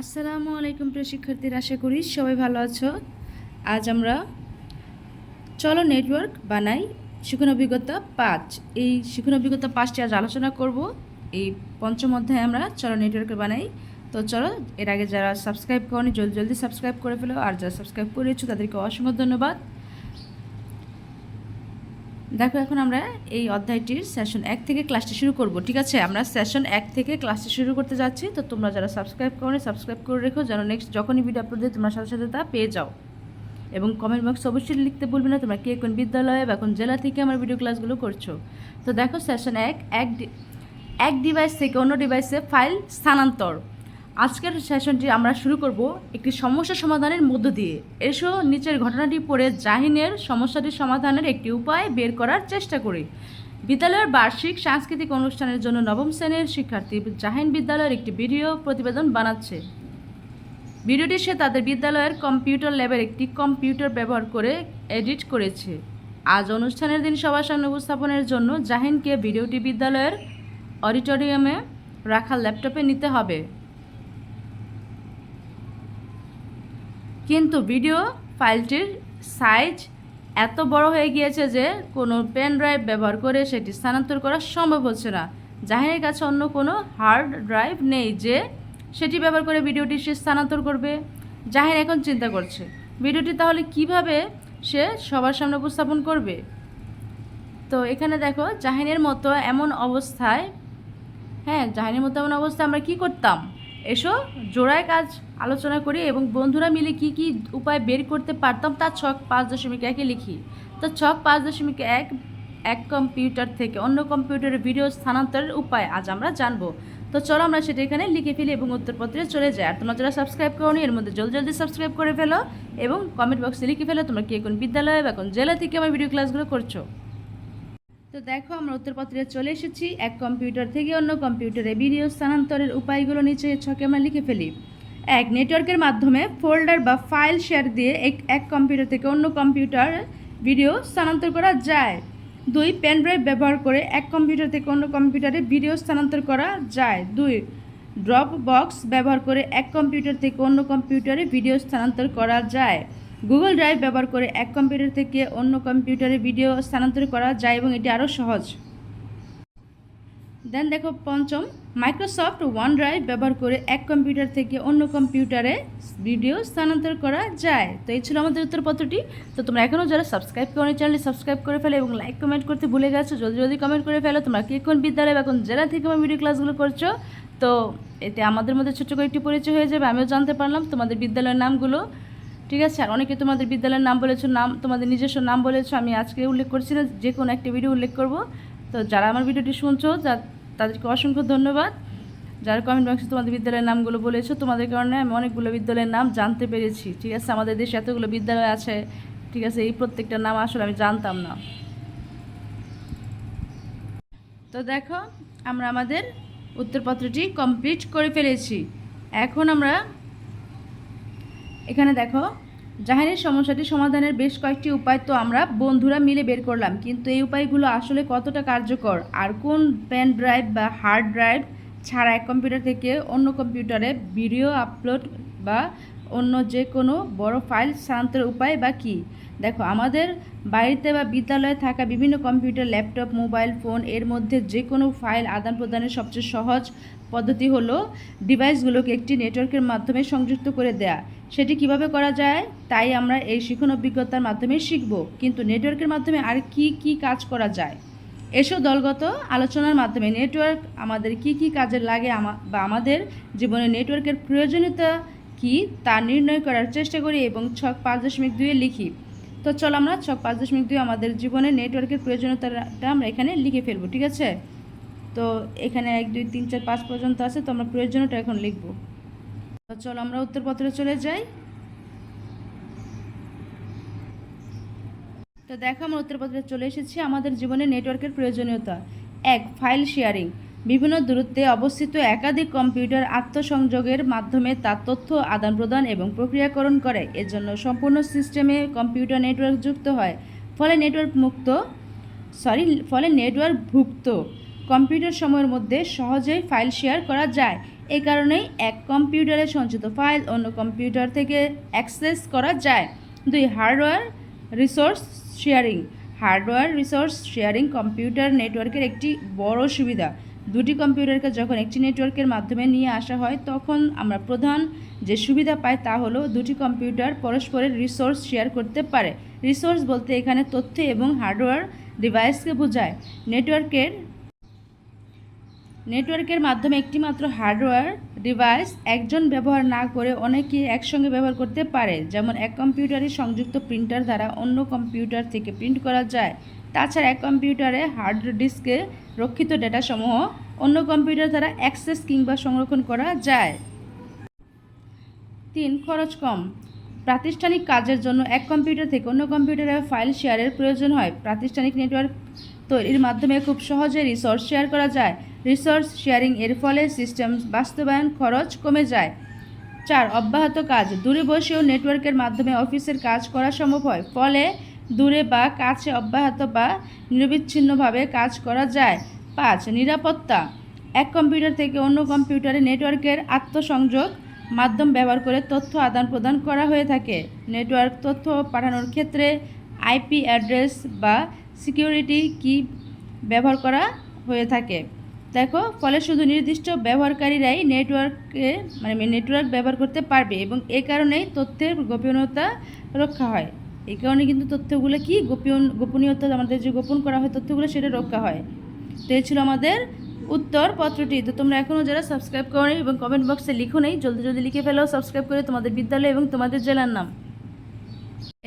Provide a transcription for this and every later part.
আসসালামু আলাইকুম প্রিয় শিক্ষার্থীরা, আশা করি সবাই ভালো আছো। আজ আমরা চলো নেটওয়ার্ক বানাই শিখন অভিজ্ঞতা পাঁচ। এই শিখন অভিজ্ঞতা পাঁচটি আজ আলোচনা করব। এই পঞ্চম অধ্যায়ে আমরা চলো নেটওয়ার্ক বানাই। তো চলো, এর আগে যারা সাবস্ক্রাইব করনি, জলদি জলদি সাবস্ক্রাইব করে ফেলো। আর যারা সাবস্ক্রাইব করেছ, তাদেরকে অসংখ্য ধন্যবাদ। দেখো, এখন আমরা এই অধ্যায়টির সেশন এক থেকে ক্লাসটি শুরু করব, ঠিক আছে? আমরা সেশন এক থেকে ক্লাসটি শুরু করতে যাচ্ছি, তো তোমরা যারা সাবস্ক্রাইব করো সাবস্ক্রাইব করে রেখো, যেন নেক্সট যখনই ভিডিও আপলোড দিই তোমরা সাথে সাথে তা পেয়ে যাও। এবং কমেন্ট বক্স অবশ্যই লিখতে বলবে না, তোমরা কে কোন বিদ্যালয়ে বা কোন জেলা থেকে আমার ভিডিও ক্লাসগুলো করছ? তো দেখো সেশন এক এক এক ডিভাইস থেকে অন্য ডিভাইসে ফাইল স্থানান্তর। আজকের সেশনটি আমরা শুরু করব একটি সমস্যা সমাধানের মধ্য দিয়ে। এসো, নিচের ঘটনাটি পড়ে জাহিনের সমস্যাটি সমাধানের একটি উপায় বের করার চেষ্টা করি। বিদ্যালয়ের বার্ষিক সাংস্কৃতিক অনুষ্ঠানের জন্য নবম শ্রেণির শিক্ষার্থী জাহিন বিদ্যালয়ের একটি ভিডিও প্রতিবেদন বানাচ্ছে। ভিডিওটি সে তাদের বিদ্যালয়ের কম্পিউটার ল্যাবের একটি কম্পিউটার ব্যবহার করে এডিট করেছে। আজ অনুষ্ঠানের দিন সবার সামনে উপস্থাপনের জন্য জাহিনকে ভিডিওটি বিদ্যালয়ের অডিটোরিয়ামে রাখা ল্যাপটপে নিতে হবে। কিন্তু ভিডিও ফাইলটির সাইজ এত বড় হয়ে গিয়েছে যে কোনো পেন ড্রাইভ ব্যবহার করে সেটি স্থানান্তর করা সম্ভব হচ্ছে না। জাহিনের কাছে অন্য কোনো হার্ড ড্রাইভ নেই যে সেটি ব্যবহার করে ভিডিওটি সে স্থানান্তর করবে। জাহিন এখন চিন্তা করছে ভিডিওটি তাহলে কীভাবে সে সবার সামনে উপস্থাপন করবে? তো এখানে দেখো, জাহিনের মতো এমন অবস্থায় হ্যাঁ জাহিনের মতো এমন অবস্থায় আমরা কি করতাম? এসো, জোড়ায় কাজ আলোচনা করি এবং বন্ধুরা মিলে কি কি উপায় বের করতে পারতাম তার ছক পাঁচ দশমিক একে লিখি। তো ছক পাঁচ দশমিক এক এক কম্পিউটার থেকে অন্য কম্পিউটারে ভিডিও স্থানান্তরের উপায় আজ আমরা জানব। তো চলো আমরা সেটা এখানে লিখে ফেলি এবং উত্তরপত্রে চলে যাই। আর তোমরা যারা সাবস্ক্রাইব করোনি, এর মধ্যে জলদি জলদি সাবস্ক্রাইব করে ফেলো এবং কমেন্ট বক্সে লিখে ফেলো তোমরা কে কোন বিদ্যালয়ে বা কোন জেলা থেকে আমার ভিডিও ক্লাসগুলো করছ। তো দেখো, আমরা উত্তরপত্রে চলে এসেছি। এক কম্পিউটার থেকে অন্য কম্পিউটারে ভিডিও স্থানান্তরের উপায়গুলো নিচে ছকে আমরা লিখে ফেলি। এক নেটওয়ার্কের মাধ্যমে ফোল্ডার বা ফাইল শেয়ার দিয়ে এক এক কম্পিউটার থেকে অন্য কম্পিউটার ভিডিও স্থানান্তর করা যায়। দুই পেন ড্রাইভ ব্যবহার করে এক কম্পিউটার থেকে অন্য কম্পিউটারে ভিডিও স্থানান্তর করা যায়। দুই ড্রপ বক্স ব্যবহার করে এক কম্পিউটার থেকে অন্য কম্পিউটারে ভিডিও স্থানান্তর করা যায়। গুগল ড্রাইভ ব্যবহার করে এক কম্পিউটার থেকে অন্য কম্পিউটারে ভিডিও স্থানান্তর করা যায় এবং এটি আরও সহজ। দেন দেখো পঞ্চম, মাইক্রোসফট ওয়ান ড্রাইভ ব্যবহার করে এক কম্পিউটার থেকে অন্য কম্পিউটারে ভিডিও স্থানান্তর করা যায়। তো এই ছিল আমাদের উত্তরপত্রটি। তো তোমরা এখনও যারা সাবস্ক্রাইব করো চ্যানেলটি সাবস্ক্রাইব করে ফেলো এবং লাইক কমেন্ট করতে ভুলে গেছো যদি যদি কমেন্ট করে ফেলো। তোমরা কে কোন বিদ্যালয় বা কোন জেলা থেকে আমার ভিডিও ক্লাসগুলো করছ? তো এতে আমাদের মধ্যে ছোট্ট করে একটি পরিচয় হয়ে যাবে, আমিও জানতে পারলাম। তোমাদের বিদ্যালয়ের নামগুলো ঠিক আছে? আর অনেকে তোমাদের বিদ্যালয়ের নাম বলেছ, নাম, তোমাদের নিজস্ব নাম বলেছ, আমি আজকে উল্লেখ করছি না, যে কোনো একটা ভিডিও উল্লেখ করব। তো যারা আমার ভিডিওটি শুনছো, যা, তাদেরকে অসংখ্য ধন্যবাদ। যারা কমেন্ট বক্সে তোমাদের বিদ্যালয়ের নামগুলো বলেছ, তোমাদের কারণে আমি অনেকগুলো বিদ্যালয়ের নাম জানতে পেরেছি। ঠিক আছে? আমাদের দেশে এতগুলো বিদ্যালয় আছে, ঠিক আছে? এই প্রত্যেকটা নাম আসলে আমি জানতাম না। তো দেখো, আমরা আমাদের উত্তরপত্রটি কমপ্লিট করে ফেলেছি। এখন আমরা এখানে দেখো, জাহানের সমস্যাটি সমাধানের বেশ কয়েকটি উপায় তো আমরা বন্ধুরা মিলে বের করলাম, কিন্তু এই উপায়গুলো আসলে কতটা কার্যকর? আর কোন পেন ড্রাইভ বা হার্ড ড্রাইভ ছাড়া এক কম্পিউটার থেকে অন্য কম্পিউটারে ভিডিও আপলোড বা অন্য যে কোনো বড় ফাইল স্থানান্তরের উপায় বা কী? দেখো, আমাদের বাড়িতে বা বিদ্যালয়ে থাকা বিভিন্ন কম্পিউটার, ল্যাপটপ, মোবাইল, ফোন, এর মধ্যে যে কোনো ফাইল আদান প্রদানের সবচেয়ে সহজ পদ্ধতি হলো ডিভাইসগুলোকে একটি নেটওয়ার্কের মাধ্যমে সংযুক্ত করে দেয়া। সেটি কীভাবে করা যায়? তাই আমরা এই শিখন অভিজ্ঞতার মাধ্যমে শিখব। কিন্তু নেটওয়ার্কের মাধ্যমে আর কি কি কাজ করা যায়? এসব দলগত আলোচনার মাধ্যমে নেটওয়ার্ক আমাদের কি কি কাজে লাগে বা আমাদের জীবনে নেটওয়ার্কের প্রয়োজনীয়তা কি তা নির্ণয় করার চেষ্টা করি এবং ছক পাঁচ দশমিক দুইয়ে লিখি। তো চলো আমরা ছক পাঁচ দশমিক দুই আমাদের জীবনে নেটওয়ার্কের প্রয়োজনীয়তাটা আমরা এখানে লিখে ফেলব, ঠিক আছে? তো এখানে এক, দুই, তিন, চার, পাঁচ পর্যন্ত আছে, তো আমরা প্রয়োজনীয়টা এখন লিখব। তো চলো আমরা উত্তরপত্রে চলে যাই। তো দেখো আমরা উত্তরপত্রে চলে এসেছি আমাদের জীবনে নেটওয়ার্কের প্রয়োজনীয়তা। এক ফাইল শেয়ারিং বিভিন্ন দূরত্বে অবস্থিত একাধিক কম্পিউটার আত্মসংযোগের মাধ্যমে তার তথ্য আদান প্রদান এবং প্রক্রিয়াকরণ করে। এজন্য সম্পূর্ণ সিস্টেমে কম্পিউটার নেটওয়ার্ক যুক্ত হয়। ফলে নেটওয়ার্ক মুক্ত, সরি, ফলে নেটওয়ার্ক ভুক্ত। কম্পিউটার সময়ের মধ্যে সহজেই ফাইল শেয়ার করা যায়। এই কারণেই এক কম্পিউটারে সঞ্চিত ফাইল অন্য কম্পিউটার থেকে অ্যাক্সেস করা যায়। দুই, hardware resource sharing. Hardware resource sharing computer নেটওয়ার্কের একটি বড় সুবিধা। দুটি কম্পিউটারকে যখন একটি নেটওয়ার্কের মাধ্যমে নিয়ে আসা হয়, তখন আমরা প্রধান যে সুবিধা পাই তা হলো দুটি কম্পিউটার পরস্পরের রিসোর্স শেয়ার করতে পারে। রিসোর্স বলতে এখানে তথ্য এবং হার্ডওয়্যার ডিভাইসকে বোঝায়। নেটওয়ার্কের নেটওয়ার্কের মাধ্যমে একটিমাত্র হার্ডওয়্যার ডিভাইস একজন ব্যবহার না করে অনেকে একসঙ্গে ব্যবহার করতে পারে, যেমন এক কম্পিউটারে সংযুক্ত প্রিন্টার দ্বারা অন্য কম্পিউটার থেকে প্রিন্ট করা যায়। তাছাড়া এক কম্পিউটারে হার্ড ডিস্কে রক্ষিত ডেটাসমূহ অন্য কম্পিউটার দ্বারা অ্যাক্সেস কিংবা সংরক্ষণ করা যায়। তিন, খরচ কম। প্রাতিষ্ঠানিক কাজের জন্য এক কম্পিউটার থেকে অন্য কম্পিউটারে ফাইল শেয়ারের প্রয়োজন হয়। প্রাতিষ্ঠানিক নেটওয়ার্ক তৈরির মাধ্যমে খুব সহজে রিসোর্স শেয়ার করা যায়। রিসোর্স শেয়ারিং এর ফলে সিস্টেম বাস্তবায়ন খরচ কমে যায়। চার, অব্যাহত কাজ। দূরে বসেও নেটওয়ার্কের মাধ্যমে অফিসের কাজ করা সম্ভব হয়, ফলে দূরে বা কাছে অব্যাহত বা নিরবিচ্ছিন্নভাবে কাজ করা যায়। পাঁচ, নিরাপত্তা। এক কম্পিউটার থেকে অন্য কম্পিউটারে নেটওয়ার্কের আত্মসংযোগ মাধ্যম ব্যবহার করে তথ্য আদান প্রদান করা হয়ে থাকে। নেটওয়ার্ক তথ্য পাঠানোর ক্ষেত্রে আইপি অ্যাড্রেস বা সিকিউরিটি কি ব্যবহার করা হয়ে থাকে। দেখো, ফলে শুধু নির্দিষ্ট ব্যবহারকারীরাই নেটওয়ার্কে মানে নেটওয়ার্ক ব্যবহার করতে পারবে এবং এ কারণেই তথ্যের গোপনীয়তা রক্ষা হয়। এই কারণে কিন্তু তথ্যগুলো কি? গোপন গোপনীয়তা, আমাদের যে গোপন করা হয় তথ্যগুলো সেটা রক্ষা হয়। তো এই ছিল আমাদের উত্তর পত্রটি। তো তোমরা এখনও যারা সাবস্ক্রাইব করো এবং কমেন্ট বক্সে লিখো নেই, জলদি জলদি লিখে ফেলো সাবস্ক্রাইব করে তোমাদের বিদ্যালয় এবং তোমাদের জেলার নাম।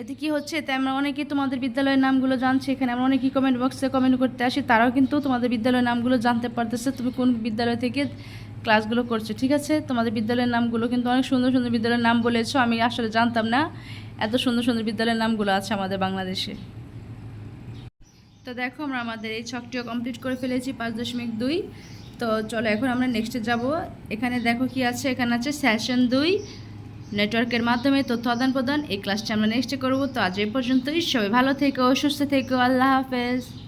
এতে কি হচ্ছে? তাই আমরা অনেকেই তোমাদের বিদ্যালয়ের নামগুলো জানছি এখানে। আমরা অনেকেই কমেন্ট বক্সে কমেন্ট করতে আসি, তারাও কিন্তু তোমাদের বিদ্যালয়ের নামগুলো জানতে পারতেছে তুমি কোন বিদ্যালয় থেকে ক্লাসগুলো করছ, ঠিক আছে? তোমাদের বিদ্যালয়ের নামগুলো কিন্তু অনেক সুন্দর সুন্দর বিদ্যালয়ের নাম বলেছ, আমি আসলে জানতাম না। এত সুন্দর সুন্দর বিদ্যালয়ের নামগুলো আছে আমাদের বাংলাদেশে। তো দেখো, আমরা আমাদের এই ছকটিও কমপ্লিট করে ফেলেছি পাঁচ দশমিক দুই। তো চলো এখন আমরা নেক্সটে যাব। এখানে দেখো কি আছে? এখানে আছে সেশন দুই। নেটওয়ার্কের মাধ্যমে তথ্য আদান প্রদান এই ক্লাসটা আমরা নেক্সটে করব। তো আজ এই পর্যন্তই। সবাই ভালো থেকো, সুস্থ থেকো। আল্লাহ হাফেজ।